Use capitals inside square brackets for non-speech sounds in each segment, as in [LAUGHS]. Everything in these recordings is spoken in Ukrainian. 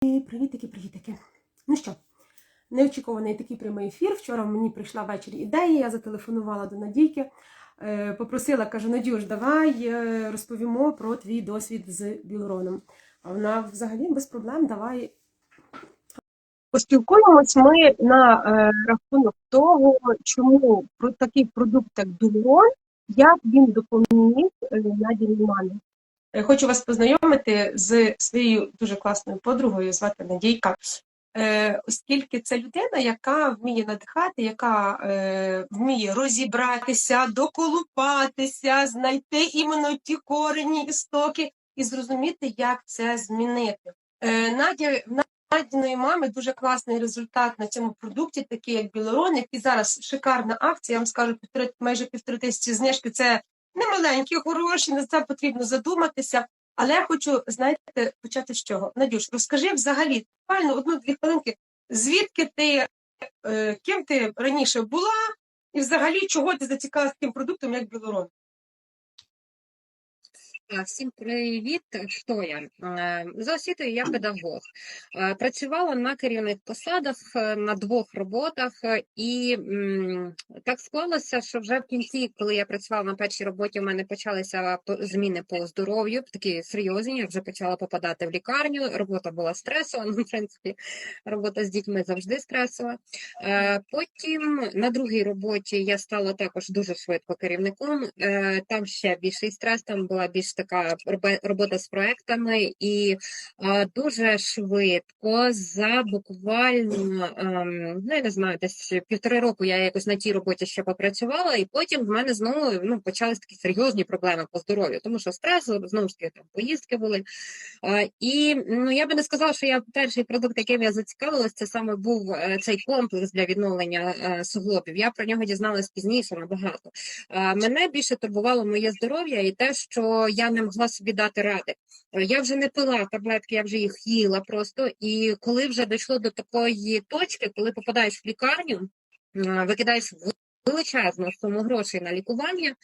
Привітики, привітики. Ну що, неочікуваний такий прямий ефір. Вчора мені прийшла ввечері ідея, я зателефонувала до Надійки, е, попросила, кажу, Надюш, давай е, розповімо про твій досвід з білороном. А вона взагалі без проблем давай. Поспілкуємось ми на е, рахунок того, чому про такий продукт, як білорон, як він допоміг Надіній мамі. Е, Хочу вас познайомити з своєю дуже класною подругою, звати Надійка. Е, Оскільки це людина, яка вміє надихати, яка е, вміє розібратися, доколупатися, знайти іменно ті корені, істоки і зрозуміти, як це змінити. Е, Надя, Надіної мами дуже класний результат на цьому продукті, такий як білорон, який зараз шикарна акція. Я вам скажу, півтори, майже півтори тисячі знижки. Це не маленькі гроші, на це потрібно задуматися. Але я хочу, знаєте, почати з чого. Надюш, розкажи взагалі, буквально одну-дві хвилинки, звідки ти, е, ким ти раніше була, і взагалі чого ти зацікавилася таким продуктом, як білорон? А, Всім привіт! Хто я? Е, За освітою я педагог. Е, Працювала на керівних посадах е, на двох роботах, е, і так склалося, що вже в кінці, коли я працювала на першій роботі, у мене почалися зміни по здоров'ю, такі серйозні. Я вже почала попадати в лікарню. Робота була стресова. [LAUGHS] Ну, в принципі, робота з дітьми завжди стресова. Е, Потім на другій роботі я стала також дуже швидко керівником. Е, Там ще більший стрес, там була більш така робота з проектами, і е, дуже швидко за буквально ем, ну я не знаю, десь півтори року я якось на тій роботі ще попрацювала, і потім в мене знову ну почались такі серйозні проблеми по здоров'ю, тому що стрес знову ж таки там поїздки були. Е, І ну я би не сказала, що я перший продукт, яким я зацікавилась, це саме був е, цей комплекс для відновлення суглобів. Я про нього дізналась пізніше набагато. Мене більше турбувало моє здоров'я і те, що я не могла собі дати ради. Е, Я вже не пила таблетки, я вже їх їла просто. І коли вже дійшло до такої точки, коли попадаєш в лікарню, е, викидаєш величезну суму грошей на лікування.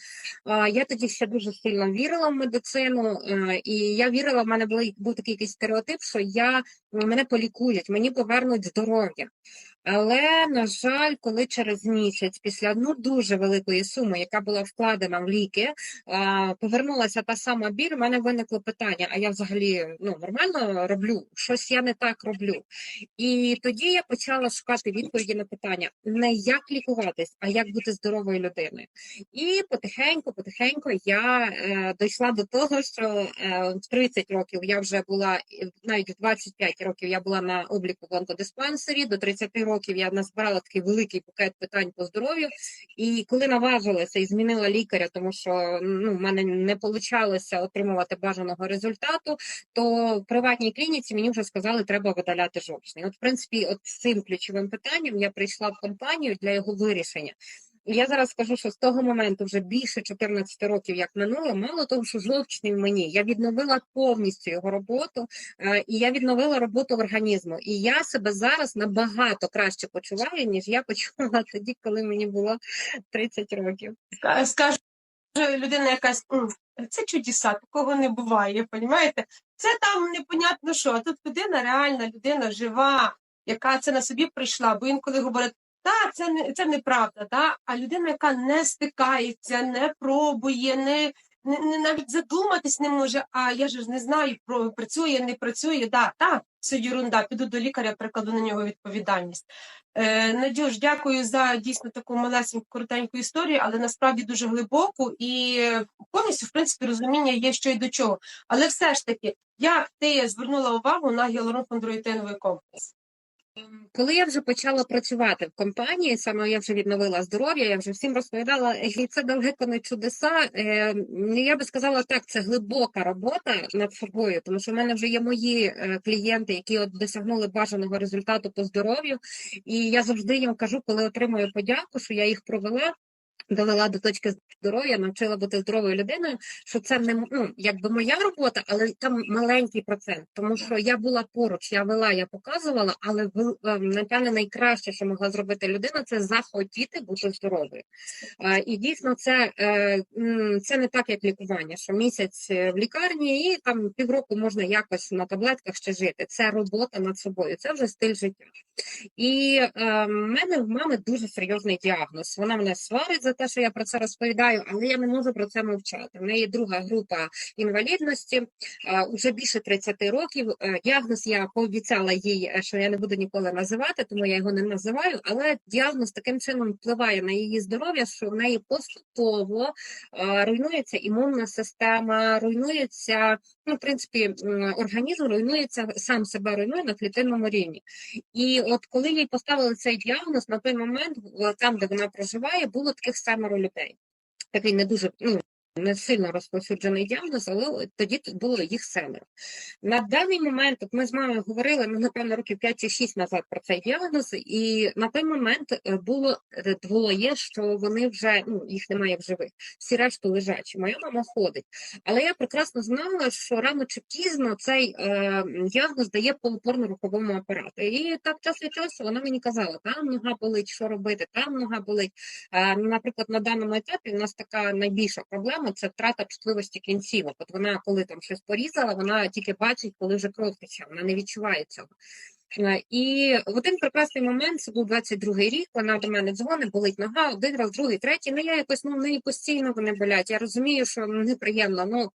Я тоді ще дуже сильно вірила в медицину, е, і я вірила, в мене був такий якийсь стереотип, що я, мене полікують, мені повернуть здоров'я. Але, на жаль, коли через місяць, після ну дуже великої суми, яка була вкладена в ліки, повернулася та сама біль, у мене виникло питання: а я взагалі ну, нормально роблю? Щось я не так роблю. І тоді я почала шукати відповіді на питання: не як лікуватись, а як бути здоровою людиною. І потихеньку, потихеньку я е, дійшла до того, що е, в 30 років я вже була навіть в 25 років я була на обліку в онкодиспансері, до 30 років я назбирала такий великий букет питань по здоров'ю. І коли наважилася і змінила лікаря, тому що ну в мене не вийшло отримувати бажаного результату, то в приватній клініці мені вже сказали, треба видаляти жовчний. От, в принципі, от цим ключовим питанням я прийшла в компанію для його вирішення. Я зараз скажу, що з того моменту вже більше 14 років, як минуло, мало того, що жовчний в мені, я відновила повністю його роботу, е, і я відновила роботу організму. І я себе зараз набагато краще почуваю, ніж я почувала [LAUGHS] тоді, коли мені було 30 років. Ска- Скаже людина якась, це чудеса, такого не буває, розумієте? Це там непонятно що, а тут людина реальна, людина жива, яка це на собі прийшла, бо інколи говорять, так, це не це неправда, да? а людина, яка не стикається, не пробує, не, не, не навіть задуматись не може, а я ж не знаю, про працює, не працює, да, так, це ерунда, піду до лікаря, прикладу на нього відповідальність. Е, Надюш, дякую за дійсно таку малесеньку коротеньку історію, але насправді дуже глибоку і повністю, в принципі, розуміння є, що й до чого. Але все ж таки, як ти звернула увагу на гіалурон-хондроїтиновий комплекс? Коли я вже почала працювати в компанії, саме я вже відновила здоров'я, я вже всім розповідала, і це далеко не чудеса. Е, Я би сказала так, це глибока робота над собою, тому що в мене вже є мої е, клієнти, які от досягнули бажаного результату по здоров'ю. І я завжди їм кажу, коли отримую подяку, що я їх провела. Довела до точки здоров'я, навчила бути здоровою людиною, що це не ну, якби моя робота, але там маленький процент. Тому що я була поруч, я вела, я показувала, але е, напевне найкраще, що могла зробити людина, це захотіти бути здоровою. І дійсно, це, е, це не так, як лікування, що місяць е, в лікарні і там півроку можна якось на таблетках ще жити. Це робота над собою, це вже стиль життя. І е, в мене в мами дуже серйозний діагноз. Вона мене сварить за те, що я про це розповідаю, але я не можу про це мовчати. В неї друга група інвалідності, е, уже більше 30 років. Е, діагноз я пообіцяла їй, е, що я не буду ніколи називати, тому я його не називаю. Але діагноз таким чином впливає на її здоров'я, що в неї поступово е, руйнується імунна система, руйнується, ну, в принципі, організм руйнується, сам себе руйнує на клітинному рівні. І от коли їй поставили цей діагноз, на той момент, там, де вона проживає, було таких семеро людей. Такий не дуже ну, не сильно розповсюджений діагноз, але тоді було їх семеро. На даний момент, от ми з мамою говорили, ну, напевно, років 5 чи 6 назад про цей діагноз, і на той момент е, було е, двоє, що вони вже ну, їх немає в живих. Всі решту лежачі. Моя мама ходить. Але я прекрасно знала, що рано чи пізно цей е, діагноз дає по опорно-руховому апарату. І так час від часу вона мені казала, там нога болить, що робити, там нога болить. Е, наприклад, на даному етапі у нас така найбільша проблема це втрата чутливості кінцівок. От вона, коли там щось порізала, вона тільки бачить, коли вже кров тече, вона не відчуває цього. Е, І в один прекрасний момент, це був 22-й рік, вона до мене дзвонить, болить нога, один раз, другий, третій. Ну я якось ну в неї постійно вони болять. Я розумію, що ну, неприємно. Ну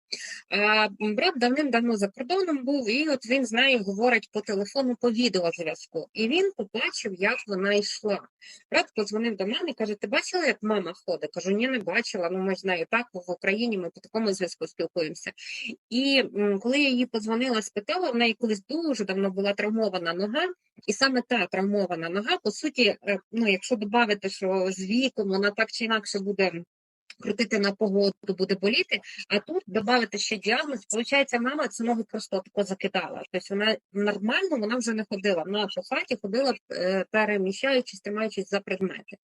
а, брат давним-давно за кордоном був, і от він з нею говорить по телефону по відеозв'язку. І він побачив, як вона йшла. Брат подзвонив до мене і каже: Ти бачила, як мама ходить? Кажу, ні, не бачила. Ну ми ж нею так в Україні. Ми по такому зв'язку спілкуємося. І коли я їй подзвонила, спитала, в неї колись дуже давно була травмована нога, і саме та травмована нога, по суті, е, ну якщо додати, що з віком вона так чи інакше буде. Крутити на погоду буде боліти, а тут додати ще діагноз. Получається, мама цю ногу просто тако закидала. Тобто вона нормально вона вже не ходила. Вона по хаті ходила, е, переміщаючись, тримаючись за предмети.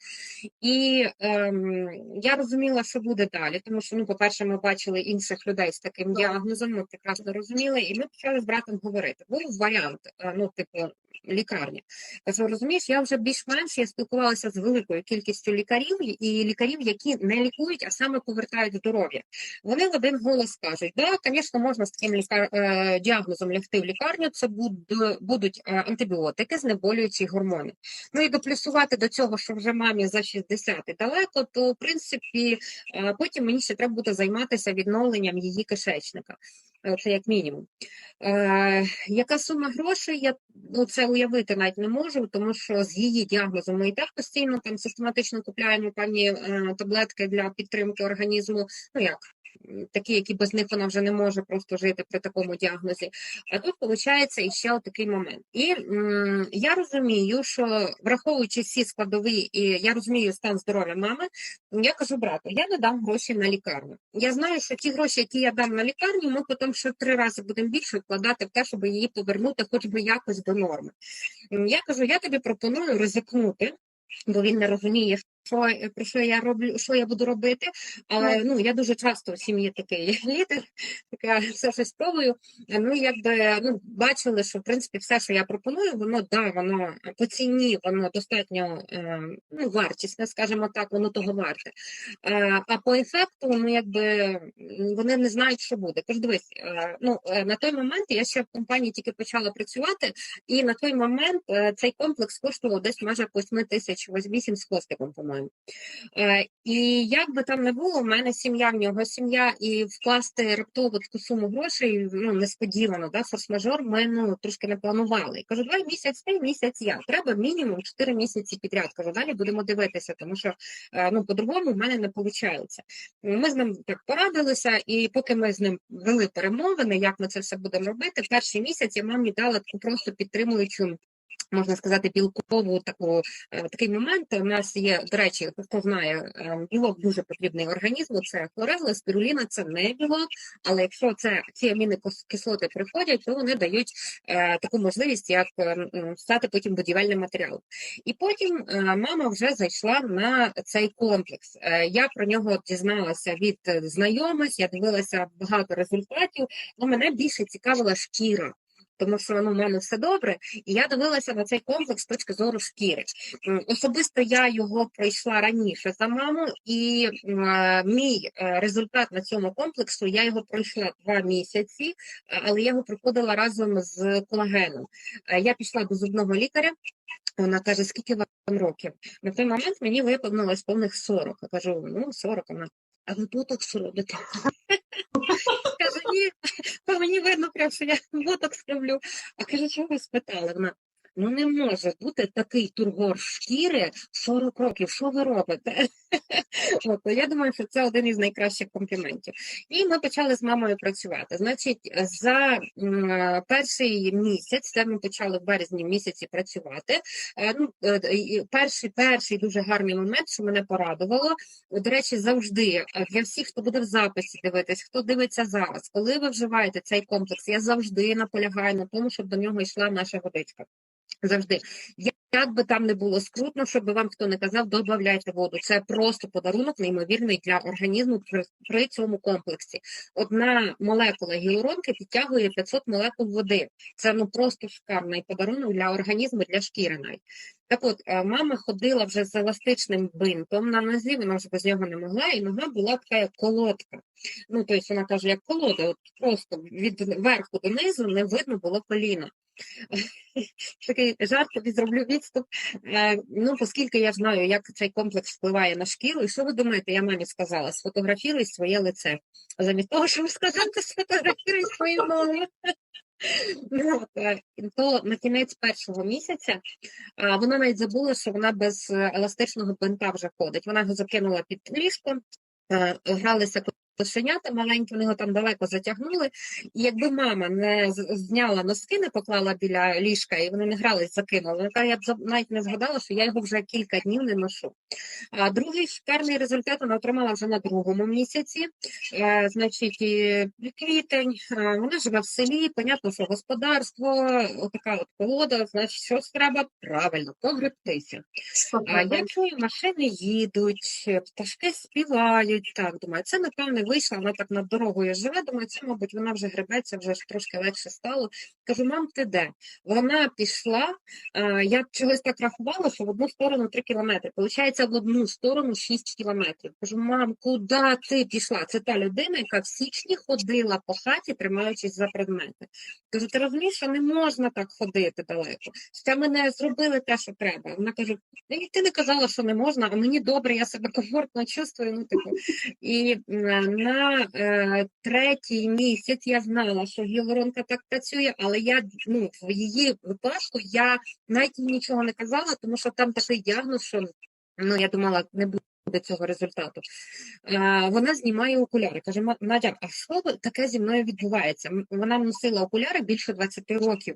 І ем, я розуміла, що буде далі, тому що, ну, по-перше, ми бачили інших людей з таким діагнозом, ми прекрасно розуміли, і ми почали з братом говорити. Був варіант, е, ну, типу, лікарні. Кажу, розумієш, я вже більш-менш я спілкувалася з великою кількістю лікарів і лікарів, які не лікують, а саме повертають здоров'я. Вони в один голос кажуть: да, звісно, можна з таким лікар... е, діагнозом лягти в лікарню. Це будуть е, антибіотики, знеболюючі гормони. Ну і доплюсувати до цього, що вже мамі за 60 і далеко, то в принципі е, потім мені ще треба буде займатися відновленням її кишечника. Це як мінімум. Е, яка сума грошей? Я ну, це уявити навіть не можу, тому що з її діагнозом ми так постійно там систематично купляємо певні е, таблетки для підтримки організму. Ну як такі, які без них вона вже не може просто жити при такому діагнозі. А тут виходить іще такий момент. І м, я розумію, що враховуючи всі складові, і я розумію стан здоров'я мами, я кажу брату, я не дам гроші на лікарню. Я знаю, що ті гроші, які я дам на лікарню, ми потім ще три рази будемо більше вкладати в те, щоб її повернути, хоч би якось до норми. Я кажу, я тобі пропоную ризикнути. Бо він не розуміє, що про що я роблю, що я буду робити. Але ну я дуже часто в сім'ї такий [LAUGHS] лідер, така все щось спробую. Ну якби ну бачили, що в принципі все, що я пропоную, воно да, воно по ціні, воно достатньо е, ну вартісне, скажімо так, воно того варте. Е, а по ефекту, ну якби вони не знають, що буде. Тож дивись, е, ну е, на той момент я ще в компанії тільки почала працювати, і на той момент е, цей комплекс коштував десь майже 8 тисяч 8 з хвостиком, по-моєму. Е, І як би там не було, в мене сім'я, в нього сім'я, і вкласти раптово таку суму грошей, ну несподівано, да, форс-мажор, ми ну трошки не планували. Кажу, давай місяць ти, місяць я. Треба мінімум 4 місяці підряд. Кажу, далі будемо дивитися, тому що е, ну по-другому в мене не виходить. Ми з ним так порадилися, і поки ми з ним вели перемовини, як ми це все будемо робити, перший місяць я мамі дала таку просто підтримуючу Можна сказати, білкову таку е, такий момент. У нас є, до речі, хто знає, е, білок дуже потрібний організму. Це хлорела, спіруліна, це не білок. Але якщо це ці амінокислоти приходять, то вони дають е, таку можливість, як е, стати потім будівельним матеріалом. І потім е, мама вже зайшла на цей комплекс. Е, Я про нього дізналася від е, знайомих, я дивилася багато результатів. Ну мене більше цікавила шкіра. Тому що ну, в мене все добре, і я дивилася на цей комплекс з точки зору шкіри. Особисто я його пройшла раніше за маму, і е, мій результат на цьому комплексу я його пройшла два місяці, е, але я його проходила разом з колагеном. Е, Я пішла до зубного лікаря. Вона каже, скільки вам років? На той момент мені виповнилось повних 40. Я кажу, ну 40, вона. А ви ботокс робите? Каже, ні, [LAUGHS] по мені видно, прям, що я [LAUGHS] ботокс роблю. А каже, чого ви спитали? Вона, ну не може бути такий тургор шкіри 40 років. Що ви робите? [LAUGHS] От, я думаю, що це один із найкращих компліментів. І ми почали з мамою працювати. Значить, за перший місяць, це ми почали в березні місяці працювати. Е, Ну, е, перший, перший дуже гарний момент, що мене порадувало. До речі, завжди е, для всіх, хто буде в записі дивитись, хто дивиться зараз, коли ви вживаєте цей комплекс, я завжди наполягаю на тому, щоб до нього йшла наша водичка. Завжди. Я- Як би там не було скрутно, щоб вам хто не казав, додавайте воду. Це просто подарунок неймовірний для організму при, при цьому комплексі. Одна молекула гіалуронки підтягує 500 молекул води. Це ну просто шикарний подарунок для організму, для шкіри навіть. Так от, е, мама ходила вже з еластичним бинтом на нозі, вона вже без нього не могла, і нога була така як колодка. Ну, тобто вона каже, як колода, от просто від верху до низу не видно було коліна. [LAUGHS] Такий жарт зроблю відступ. Е, ну, оскільки я знаю, як цей комплекс впливає на шкіру, і що ви думаєте, я мамі сказала, сфотографіруй своє лице. Замість того, щоб сказати, сфотографіруй свої ноги. Е, То на кінець першого місяця вона навіть забула, що вона без е, еластичного бинта вже ходить. Вона його закинула під ліжко, гралися кошенята маленькі, вони його там далеко затягнули. І якби мама не зняла носки, не поклала біля ліжка, і вони не грались, закинули, я б навіть не згадала, що я його вже кілька днів не ношу. А другий шикарний результат вона отримала вже на другому місяці. Е, значить, і квітень, е, вона живе в селі, понятно, що господарство, отака от колода, значить, щось треба правильно погребтися. А я чую, машини їдуть, пташки співають. Так, думаю, це напевне вийшла, вона так над дорогою живе. Думаю, це, мабуть, вона вже гребеться, вже ж трошки легше стало. Кажу, мам, ти де? Вона пішла. Я чогось так рахувала, що в одну сторону 3 кілометри. Получається, в одну сторону 6 кілометрів. Кажу, мам, куди ти пішла? Це та людина, яка в січні ходила по хаті, тримаючись за предмети. Кажу, ти розумієш, що не можна так ходити далеко. Що ми не зробили те, що треба. Вона каже, ти не казала, що не можна, а мені добре, я себе комфортно чувствую. Ну, типу. І на е, третій місяць. Я знала, що гіалуронка так працює, але я ну, в її випадку я навіть нічого не казала, тому що там такий діагноз, що ну, я думала, не буде цього результату. Е, вона знімає окуляри. Каже, «Ма- Надя, а що таке зі мною відбувається? Вона носила окуляри більше 20 років,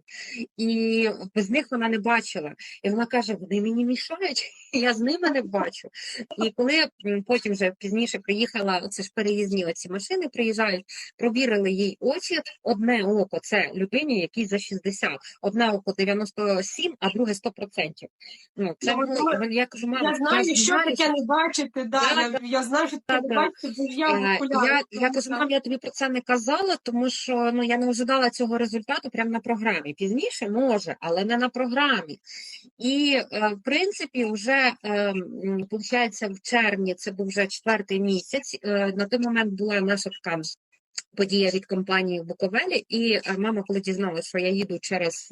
і без них вона не бачила. І вона каже: вони мені мішають, [LAUGHS] я з ними не бачу. І коли потім вже пізніше приїхала, це ж переїзні оці машини приїжджають, провірили їй очі. Одне око це людині, якій за 60, одне око 97, а друге 100%. Ну, це Ну, я кажу, мама, Я знаю, що таке не бачити, да, Да, я, я знаю, що не да. бачити, бо я в Е, окулярах. Я, я я тобі про це не казала, тому що ну я не ожидала цього результату прямо на програмі. Пізніше може, але не на програмі. І е, в принципі, вже е, виходить, в червні це був вже четвертий місяць. Е, на той момент була наша така подія від компанії в Буковелі, і е, мама, коли дізналася, що я їду через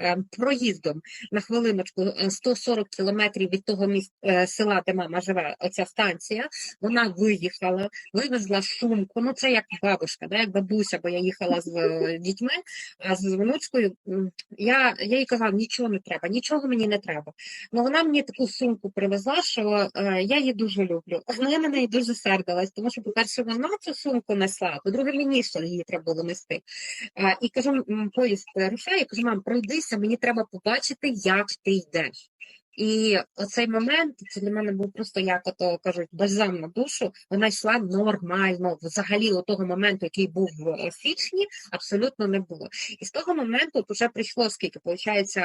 е, проїздом на хвилиночку е, 140 кілометрів від того міс... е, села, де мама живе, оця станція, вона виїхала, вивезла сумку. Ну це як бабушка, да, як бабуся, бо я їхала з е, дітьми, а з внучкою. Я, я їй казала, нічого не треба, нічого мені не треба. Ну вона мені таку сумку привезла, що е, я її дуже люблю. Я на неї дуже сердилась, тому що, по-перше, вона цю сумку несла, по-друге, вже ще її треба було нести. І кажу, поїзд рушає, кажу, мам, пройдися, мені треба побачити, як ти йдеш. І оцей момент це для мене був просто як ото кажуть, бальзам на душу. Вона йшла нормально. Взагалі, у того моменту, який був в січні, абсолютно не було. І з того моменту от уже прийшло скільки, виходить,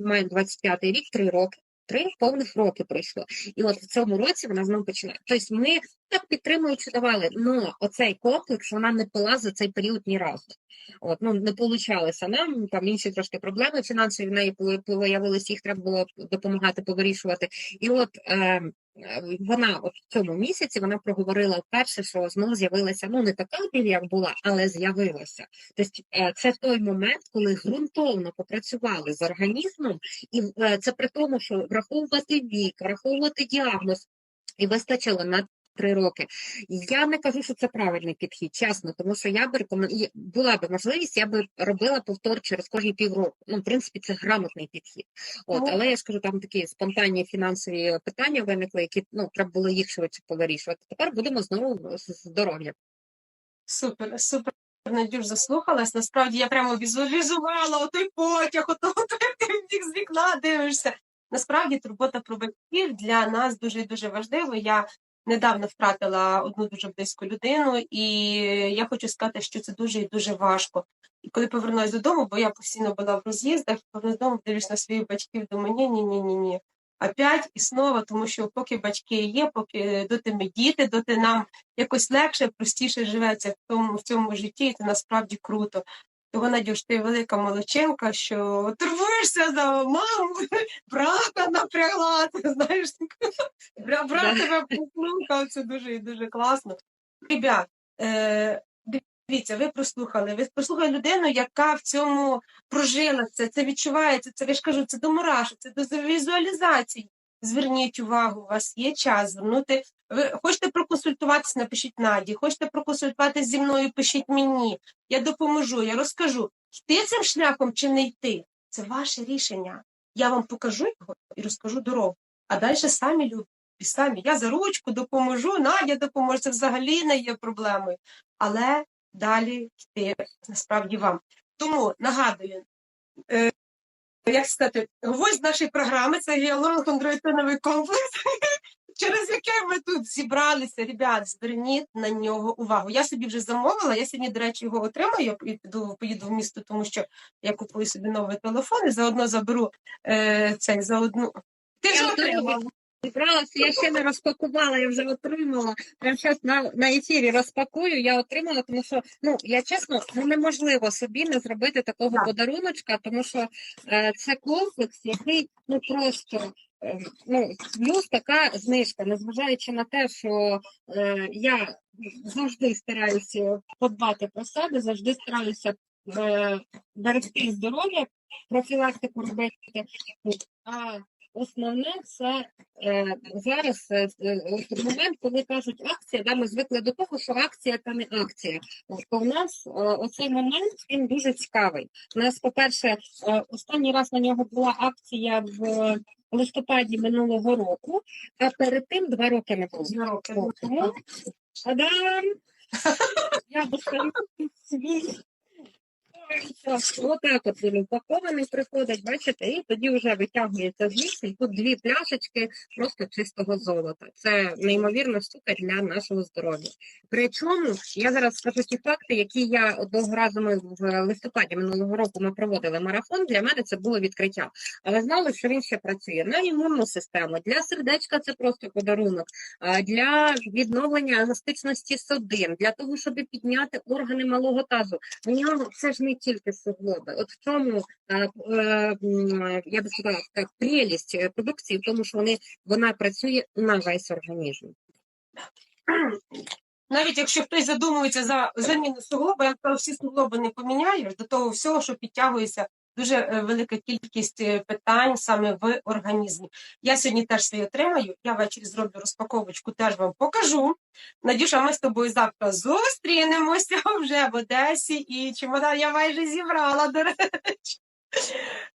має 25-й рік, три роки. Три повних роки пройшло. І от в цьому році вона знову починає. Тобто ми так підтримуючи давали, але оцей комплекс вона не пила за цей період ні разу. От, ну, не получалося нам, там інші трошки проблеми фінансові в неї появилися, їх треба було допомагати повирішувати. І от е, вона от в цьому місяці вона проговорила вперше, що знову з'явилася, ну не така біль, як була, але з'явилася. Тобто е, це той момент, коли ґрунтовно попрацювали з організмом, і е, це при тому, що враховувати вік, враховувати діагноз, і вистачило на три роки. Я не кажу, що це правильний підхід, чесно, тому що я би рекомендую, була б можливість, я би робила повтор через кожні півроку. Ну, в принципі, це грамотний підхід. От, Ну. але я ж кажу, там такі спонтанні фінансові питання виникли, які ну треба було їх швидше повирішувати. Тепер будемо знову з з здоров'ям. Супер, супер. Надюш заслухалась. Насправді я прямо візуалізувала отой потяг, ото [LAUGHS] ти з вікна дивишся. Насправді турбота про батьків для нас дуже дуже важливо. Я недавно втратила одну дуже близьку людину, і я хочу сказати, що це дуже і дуже важко. І коли повернулася додому, бо я постійно була в роз'їздах, повернулася додому, дивлюсь на своїх батьків, думаю, ні, ні, ні, ні, ні. Опять і знову, тому що поки батьки є, поки доти ми діти, доти нам якось легше, простіше живеться в тому в цьому житті, і це насправді круто. Того, Надюш, ти велика молодчинка, що турбуєшся за маму, [LAUGHS] брата напрягла, ти знаєш, [LAUGHS] бра- брат тебе послухав, це дуже і дуже класно. Ребят, е, дивіться, ви прослухали, ви прослухали людину, яка в цьому прожила це, це відчувається, це я ж кажу, це до мурашок, це до візуалізації. Зверніть увагу, у вас є час звернути. Ви хочете проконсультуватися, напишіть Наді, хочете проконсультуватися зі мною, пишіть мені. Я допоможу, я розкажу, йти цим шляхом чи не йти. Це ваше рішення. Я вам покажу його і розкажу дорогу. А далі самі любі, самі. Я за ручку допоможу, Надя допоможе, це взагалі не є проблемою. Але далі йти насправді вам. Тому нагадую, е, як сказати, гвоздь нашої програми це гіалуронхондроїтиновий комплекс, через який ми тут зібралися. Ребят, зверніть на нього увагу. Я собі вже замовила. Я сьогодні, до речі, його отримаю і піду, поїду в місто, тому що я купую собі новий телефон і заодно заберу е, цей заодно. Ти Я отримала. отримала. Зібралася, я ще не розпакувала, я вже отримала. Прямо зараз на, на ефірі розпакую, я отримала, тому що ну я чесно, ну неможливо собі не зробити такого Так. подаруночка, тому що е, це комплекс, який ну просто. Е, Ну, плюс така знижка, незважаючи на те, що е, я завжди стараюся подбати про себе, завжди стараюся е, берегти здоров'я, профілактику робити. А основне це е, зараз е, е, момент, коли кажуть акція, да, ми звикли до того, що акція та не акція. От, то в нас е, оцей момент він дуже цікавий. У нас, по-перше, е, останній раз на нього була акція в листопаді минулого року, а перед тим два роки не було. Два роки. Тому Адам! Я достаю свій. Отак от він упакований приходить, бачите, і тоді вже витягується звідси. Тут дві пляшечки просто чистого золота. Це неймовірно супер для нашого здоров'я. Причому я зараз скажу ті факти, які я одного разу ми в листопаді минулого року ми проводили марафон. Для мене це було відкриття. Але знали, що він ще працює на імунну систему. Для сердечка це просто подарунок. А для відновлення еластичності судин, для того, щоб підняти органи малого тазу. В нього це ж не тільки суглоби. От в чому е, е, м, я би сказала так, прелість е, продукції, в тому, що вони вона працює на весь організм. [CLEARS THROAT] Навіть якщо хтось задумується за заміну суглоба, я всі суглоби не поміняєш до того всього, що підтягується дуже е, велика кількість е, питань саме в організмі. Я сьогодні теж свої отримаю. Я ввечері зроблю розпаковочку, теж вам покажу. Надюша, ми з тобою завтра зустрінемося [LAUGHS] вже в Одесі, і чемодан я майже зібрала, до речі.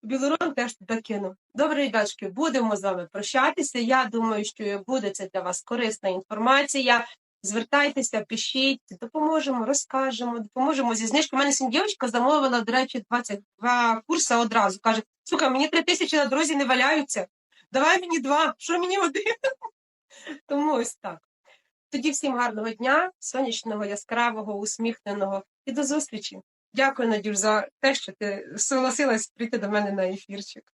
Білорон теж туди кинув. Добре, ребятки, будемо з вами прощатися. Я думаю, що буде це для вас корисна інформація. Звертайтеся, пишіть, допоможемо, розкажемо, допоможемо зі знижкою. У мене сьогодні дівчинка замовила, до речі, 22 курси одразу. Каже: слухай, мені три тисячі на дорозі не валяються. Давай мені два, що мені один? [LAUGHS] Тому ось так. Тоді всім гарного дня, сонячного, яскравого, усміхненого і до зустрічі. Дякую, Надюш, за те, що ти согласилась прийти до мене на ефірчик.